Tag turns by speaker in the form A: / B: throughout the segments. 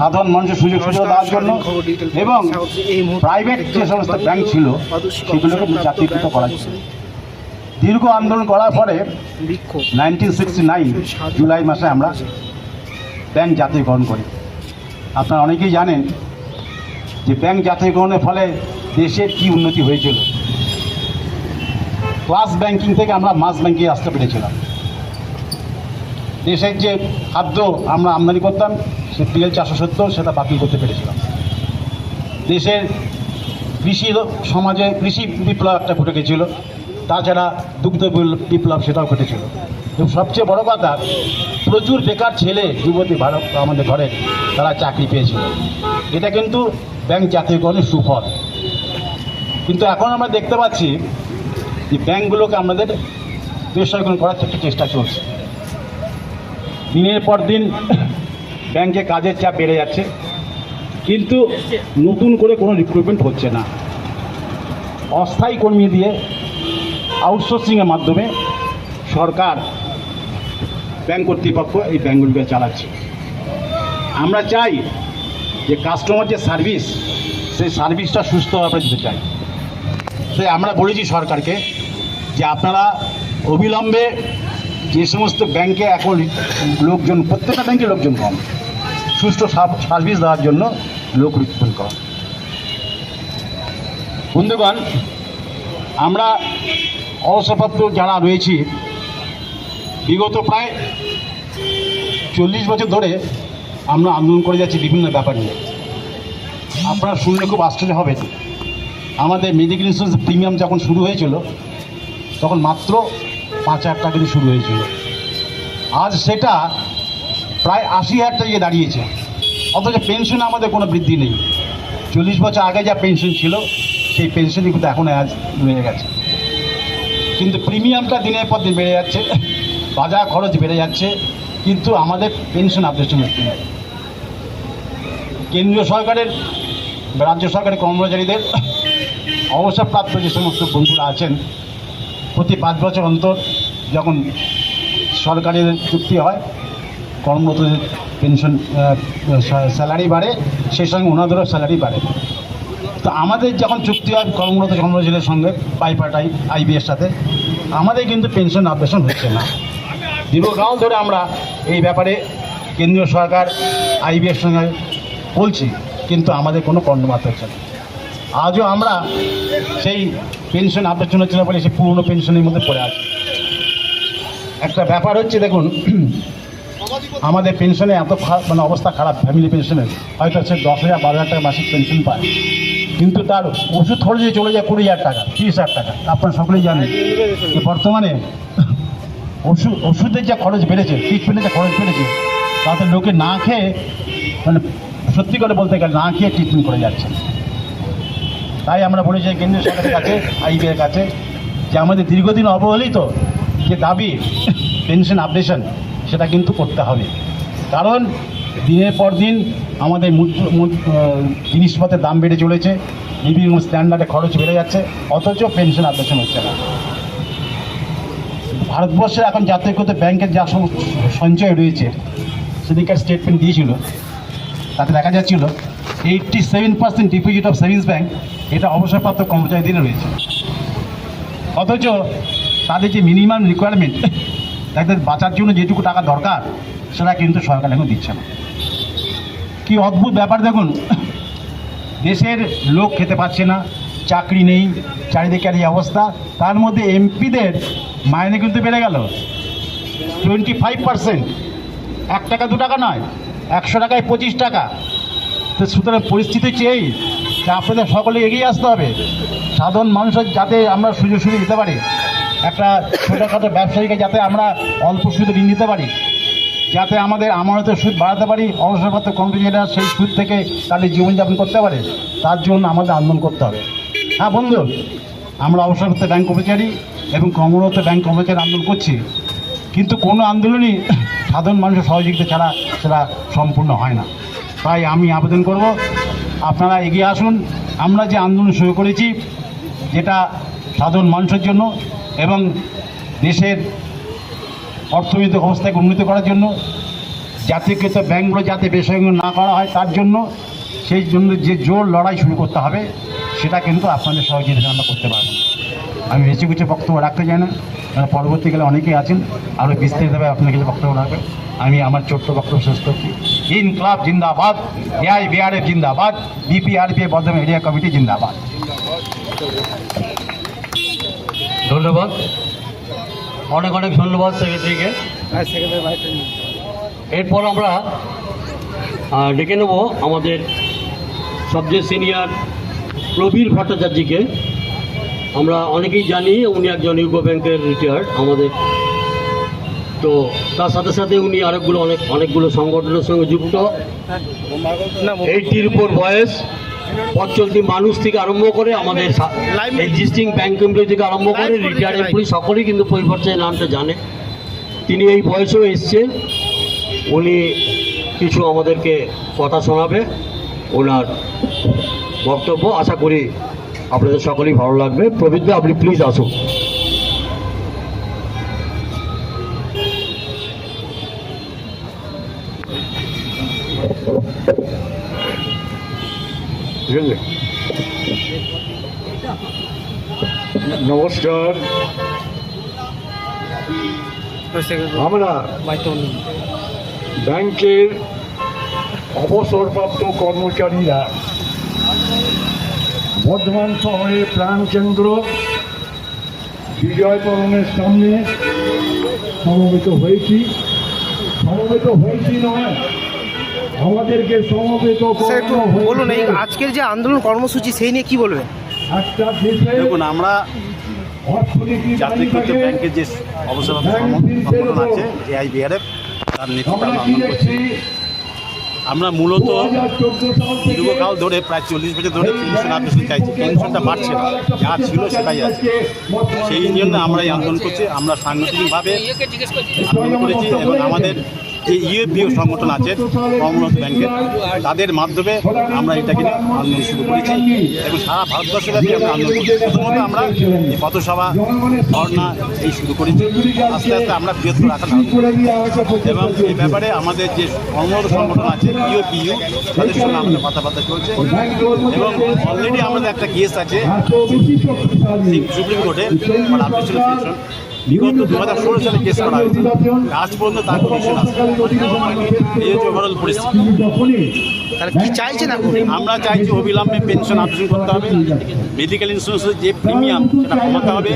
A: সাধারণ মানুষের সুযোগ সুবিধা দেওয়ার জন্য এবং প্রাইভেট যে সমস্ত ব্যাংক ছিল সেগুলোকে জাতীয়কৃত জন্য। দীর্ঘ আন্দোলন করার পরে নাইনটিন সিক্সটি নাইন জুলাই মাসে আমরা ব্যাংক জাতীয়করণ করি। আপনারা অনেকেই জানেন যে ব্যাংক জাতীয়করণের ফলে দেশের কি উন্নতি হয়েছিল। ক্লাস ব্যাংকিং থেকে আমরা মাস ব্যাংকিং আসতে পেরেছিলাম। দেশের যে খাদ্য আমরা আমদানি করতাম সে পিএল চারশো সত্তর সেটা বাতিল করতে পেরেছিলাম। দেশের কৃষি সমাজে কৃষি বিপ্লব একটা ঘটে গেছিল, তাছাড়া দুগ্ধ বিপ্লব সেটাও ঘটেছিল। এবং সবচেয়ে বড় কথা, প্রচুর বেকার ছেলে, যুবতী ভারত আমাদের ঘরে, তারা চাকরি পেয়েছিল। এটা কিন্তু ব্যাংক জাতীয়করণের সুফল। কিন্তু এখন আমরা দেখতে পাচ্ছি যে ব্যাংকগুলোকে আমাদের বেসরকারি করার একটা চেষ্টা চলছে। দিনের পর দিন ব্যাংকে কাজের চাপ বেড়ে যাচ্ছে, কিন্তু নতুন করে কোনো রিক্রুটমেন্ট হচ্ছে না। অস্থায়ী কর্মী দিয়ে আউটসোর্সিংয়ের মাধ্যমে সরকার ব্যাংক কর্তৃপক্ষ এই ব্যাংকগুলিকে চালাচ্ছে। আমরা চাই যে কাস্টমার যে সার্ভিস সেই সার্ভিসটা সুস্থভাবে দিতে চাই। তাই আমরা বলেছি সরকারকে যে আপনারা অবিলম্বে যে সমস্ত ব্যাংকে এখন লোকজন, প্রত্যেকটা ব্যাংকে লোকজন কম। সুষ্ঠু সার্ভিস দেওয়ার জন্য লোক রিক্রুটমেন্ট করা। বন্ধুগণ, আমরা অবসরপ্রাপ্ত যারা রয়েছি, বিগত প্রায় চল্লিশ বছর ধরে আমরা আন্দোলন করে যাচ্ছি বিভিন্ন ব্যাপার নিয়ে। আপনারা শুনলে খুব আশ্চর্য হবে আমাদের মেডিকেল ইন্স্যুরেন্স প্রিমিয়াম যখন শুরু হয়েছিল, তখন মাত্র পাঁচ হাজার টাকা শুরু হয়েছিল। আজ সেটা প্রায় আশি হাজার টাকা দাঁড়িয়েছে। অথচ পেনশন আমাদের কোনো বৃদ্ধি নেই। চল্লিশ বছর আগে যা পেনশন ছিল, সেই পেনশনই কিন্তু এখন আজ রয়ে গেছে। কিন্তু প্রিমিয়ামটা দিনের পর দিন বেড়ে যাচ্ছে, বাজার খরচ বেড়ে যাচ্ছে, কিন্তু আমাদের পেনশন আপডেশন হচ্ছে। না কেন্দ্রীয় সরকারের রাজ্য সরকারের কর্মচারীদের অবসরপ্রাপ্ত যে সমস্ত বন্ধুরা আছেন, প্রতি পাঁচ বছর অন্তর যখন সরকারের চুক্তি হয় কর্মরতদের পেনশন স্যালারি বাড়ে, সেই সঙ্গে ওনাদেরও স্যালারি বাড়ে। তো আমাদের যখন চুক্তি হয় কর্মরত কর্মচারীদের সঙ্গে, পাইপাটাই আইবিএর সাথে, আমাদের কিন্তু পেনশন আপডেশন হচ্ছে না। দীর্ঘকাল ধরে আমরা এই ব্যাপারে কেন্দ্রীয় সরকার আইবিএর সঙ্গে বলছি, কিন্তু আমাদের কোনো কর্ণপাত হচ্ছে না। আজও আমরা সেই পেনশন আপডেশন হচ্ছে না বলে সেই পুরনো পেনশনের মধ্যে পড়ে আছি। একটা ব্যাপার হচ্ছে, দেখুন আমাদের পেনশনে এত মানে অবস্থা খারাপ ফ্যামিলি পেনশনের হয়তো সে দশ হাজার, বারো হাজার টাকা মাসিক পেনশন পায়। কিন্তু তার ওষুধ খরচে চলে যায় কুড়ি হাজার টাকা, তিরিশ হাজার টাকা, আপনারা সকলেই জানেন। যে বর্তমানে ওষুধ, ওষুধের যা খরচ বেড়েছে ট্রিটমেন্টের যা খরচ বেড়েছে, তাতে লোকে না খেয়ে মানে সত্যি করে বলতে গেলে না খেয়ে ট্রিটমেন্ট করে যাচ্ছে। তাই আমরা বলেছি কেন্দ্রীয় সরকারের কাছে আইবিএর কাছে, যে আমাদের দীর্ঘদিন অবহেলিত যে দাবি পেনশন আপডেশন সেটা কিন্তু করতে হবে। কারণ দিনের পর দিন আমাদের জিনিসপত্রের দাম বেড়ে চলেছে, বিভিন্ন স্ট্যান্ডার্ডে খরচ বেড়ে যাচ্ছে, অথচ পেনশন আপডেশন হচ্ছে না। ভারতবর্ষের এখন জাতীয়কৃত ব্যাংকের যা সঞ্চয় রয়েছে, সেদিনকার স্টেটমেন্ট দিয়েছিল, তাতে দেখা যাচ্ছিল eighty seven percent deposit of savings bank এটা অবসরপ্রাপ্ত কর্মচারীদের রয়েছে। অথচ তাদের যে মিনিমাম রিকোয়ারমেন্ট তাদের বাঁচার জন্য যেটুকু টাকা দরকার, সেটা কিন্তু সরকার এখন দিচ্ছে না। কি অদ্ভুত ব্যাপার দেখুন, দেশের লোক খেতে পাচ্ছে না, চাকরি নেই, চারিদিকে এই অবস্থা, তার মধ্যে এমপিদের মাইনে কিন্তু বেড়ে গেল। টোয়েন্টি ফাইভ পার্সেন্ট এক টাকা, দু টাকা নয়, একশো টাকায় পঁচিশ টাকা। তো সুতরাং পরিস্থিতি চেয়েই যে আপনাদের সকলে এগিয়ে আসতে হবে। সাধারণ মানুষের যাতে আমরা সুযোগ সুবিধা দিতে পারি। একটা ছোটোখাটো ব্যবসায়ীকে যাতে আমরা অল্প সুদে ঋণ দিতে পারি, যাতে আমাদের আমানতের সুদ বাড়াতে পারি, অবসরপ্রাপ্ত কর্মচারীরা সেই সুদ থেকে তাদের জীবনযাপন করতে পারে, তার জন্য আমাদের আন্দোলন করতে হবে। হ্যাঁ বন্ধু, আমরা অবসরপ্রাপ্ত ব্যাংক কর্মচারী এবং কর্মরত ব্যাংক কর্মচারী আন্দোলন করছি, কিন্তু কোনো আন্দোলনই সাধারণ মানুষের সহযোগিতা ছাড়া সেটা সম্পূর্ণ হয় না। তাই আমি আবেদন করব, আপনারা এগিয়ে আসুন। আমরা যে আন্দোলন শুরু করেছি, যেটা সাধারণ মানুষের জন্য এবং দেশের অর্থনৈতিক অবস্থাকে উন্নতি করার জন্য জাতীয়কৃত ব্যাঙ্কগুলো যাতে বেসরকারি না করা হয়, তার জন্য সেই জন্য যে জোর লড়াই শুরু করতে হবে, সেটা কিন্তু আপনাদের সহযোগিতা আমরা করতে পারব। আমি বেশি কিছু বক্তব্য রাখতে চাই না, কারণ পরবর্তীকালে অনেকেই আছেন, আরও বিস্তারিতভাবে আপনার কিছু বক্তব্য রাখবেন আমি আমার ছোট্ট বক্তব্য শেষ করছি। ইনকলাব জিন্দাবাদ এআই বিআরএফ জিন্দাবাদ বিপিআরপি বর্ধমান এরিয়া কমিটি জিন্দাবাদ।
B: ধন্যবাদ। অনেক অনেক ধন্যবাদ সেক্রেটারিকে এরপর আমরা ডেকে নেব আমাদের সবচেয়ে সিনিয়র প্রবীর ভট্টাচার্যকে। আমরা অনেকেই জানি উনি একজন ইউকো ব্যাংকের রিটায়ার্ড আমাদের। তো তার সাথে সাথে উনি আরেকগুলো অনেক অনেকগুলো সংগঠনের সঙ্গে যুক্ত। এইটির উপর বয়স। পথ চলতি মানুষ থেকে আরম্ভ করে আমাদের এক্সিস্টিং ব্যাংক এমপ্লয়ি থেকে আরম্ভ করে রিটায়ার্ড এমপ্লয়ি সকলেই কিন্তু পরিবর্তনের নামটা জানে। তিনি এই বয়সেও এসছে উনি কিছু আমাদেরকে কথা শোনাবে। ওনার বক্তব্য। আশা করি আপনাদের সকলেই ভালো লাগবে। প্রবীণ আপনি প্লিজ আসুন।
C: নমস্কার। আমরা ব্যাংকের অবসরপ্রাপ্ত কর্মচারীরা বর্ধমান শহরের প্রাণকেন্দ্র বিজয় তরণের সামনে সমবেত হয়েছি। সমবেত হয়েছি নয় আমাদেরকে সমবেত।
D: বলুন এই আজকের যে আন্দোলন কর্মসূচি সেই নিয়ে কি বলবেন?
A: দেখুন আমরা জাতীয়কৃত ব্যাংকের যে অবসর সংগঠন আছে এআইবিআরএফ তার নেতৃত্বে
C: আমরা
A: আন্দোলন করছি। আমরা মূলত
C: 2014 সাল থেকে
A: দীর্ঘকাল ধরে প্রায় চল্লিশ বছর ধরে পেনশন আবেদন চাইছি। পেনশনটা বাড়ছে না। যা ছিল সেটাই আছে। সেই জন্য আমরা এই আন্দোলন করছি। আমরা সাংগঠনিকভাবে আন্দোলন করেছি এবং আমাদের যে ইউএফবিও সংগঠন আছে, কমনওয়েলথ ব্যাংকের, তাদের মাধ্যমে আমরা এটাকে আন্দোলন শুরু করেছি এবং সারা ভারতবর্ষব্যাপী আমরা আন্দোলন করছি। প্রথমত আমরা এই পথসভা ধর্ণা এই শুরু করেছি। আস্তে আস্তে আমরা বৃহত্তর আকার এবং এই ব্যাপারে আমাদের যে কর্মরত সংগঠন আছে ইউপিইউ তাদের সঙ্গে আমাদের কথাবার্তা চলছে। এবং অলরেডি আমাদের একটা কেস আছে সুপ্রিম কোর্টে পেনশন বিগত দু হাজার ষোলো সালে কেস করা হয়েছে। আজ পর্যন্ত তার কমিশন পরিস্থিতি।
D: তাহলে কি চাইছেন এখন?
A: আমরা চাইছি অবিলম্বে পেনশন আবেদন করতে হবে। মেডিকেল ইন্স্যুরেন্সের যে প্রিমিয়াম সেটা কমাতে হবে।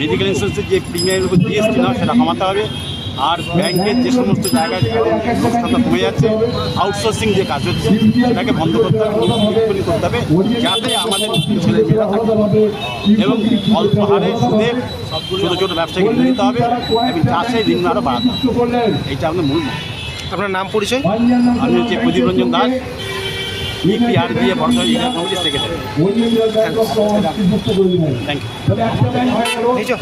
A: মেডিকেল ইন্স্যুরেন্সের যে প্রিমিয়ামের উপর জিএসটি না সেটা কমাতে হবে। আর ব্যাংকের যে সমস্ত জায়গায় ব্যবস্থাটা কমে যাচ্ছে। আউটসোর্সিং যে কাজ হচ্ছে, সেটাকে বন্ধ করতে হবে করতে হবে, যাতে আমাদের ছেলেমেয়েরা থাকে। এবং অল্প হারে সুদে ছোটো ছোটো ব্যবসায়ী নিতে দিতে হবে এবং চাষে ঋণ আরও বাড়াতে হবে। এইটা আমাদের মূল
D: আপনার নাম পরিচয়?
A: আমি হচ্ছে প্রদীপ রঞ্জন দাস। দিয়ে বর্ধমান কমিটির সেক্রেটারি
C: থ্যাংক ইউ